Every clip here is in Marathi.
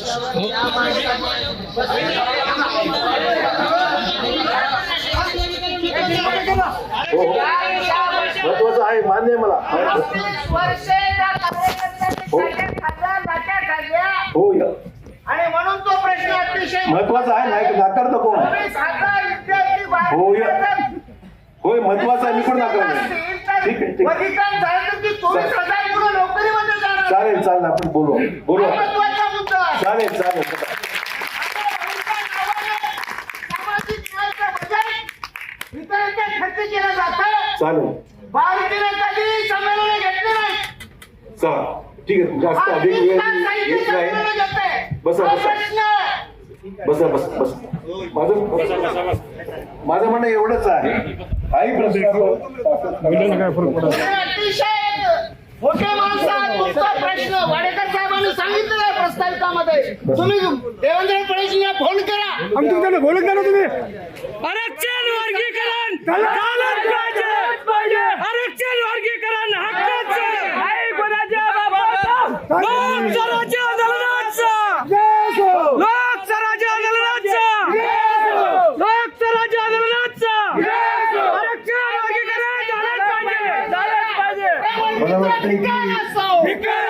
हो हो महत्वाचं आहे मान्य मला. हो. आणि म्हणून तो प्रश्न अतिशय महत्वाचं आहे नाही नाकारता कोण? हो. होय महत्वाचं आहे मी पण नाकारणार ठीक आहे ठीक चालेल चालेल आपण बोलू. बोलू हा महत्त्वाचा मुद्दा आहे. चालेल चालेल सामाजिक न्यायाच्या बजाय इतरांच्या खर्च केला जातं चालेल. चला. ठीक आहे जास्त अधिक वेळ नाही. बसा, बसा. प्रश्न. बसा बस बस. माझं माझं म्हणणं एवढंच आहे. हाही प्रश्न आपण- तुम्ही अतिशय मोठे माणसं प्रश्न आहे प्रस्तावितामध्ये तुम्ही देवेंद्र फडणवीसला फोन करा. आम्ही तुमच्याकडे बोलत नाही ना तुम्ही. आरक्षण वर्गीकरण. झालंच पाहिजे. आरक्षण वर्गीकरण हक्काचं. लोक स्वराज्य आंदोलनाचा. लोक स्वराज्य आंदोलनाचा. लोक स्वराज्य आंदोलनाचा. आरक्षण वर्गीकरण झालंच पाहिजे. मला वाटतं की धिक्कार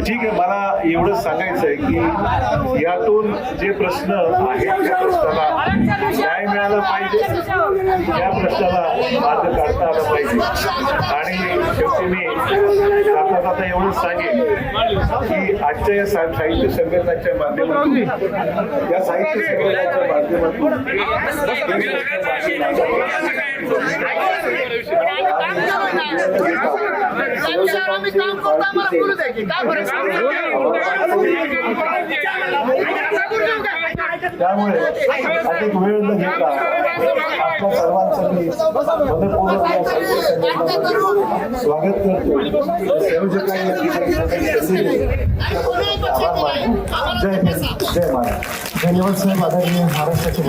ठीक आहे मला एवढंच सांगायचं आहे की यातून जे प्रश्न आहेत त्या प्रश्नाला न्याय मिळाला पाहिजे त्या प्रश्नाला मार्ग काढता आला पाहिजे. आणि शेवटी मी जाता जाता एवढंच सांगेन की आजच्या या साहित्य संमेलनाच्या माध्यमातून या साहित्य संमेलनाच्या माध्यमातून त्यामुळे अधिक वेळ न घेता आपल्या सर्वांचं मी मनपूर्वक स्वागत करतो. संयोजकांनी जय जय महाराज. धन्यवाद साहेब. आदरणीय महाराष्ट्राचे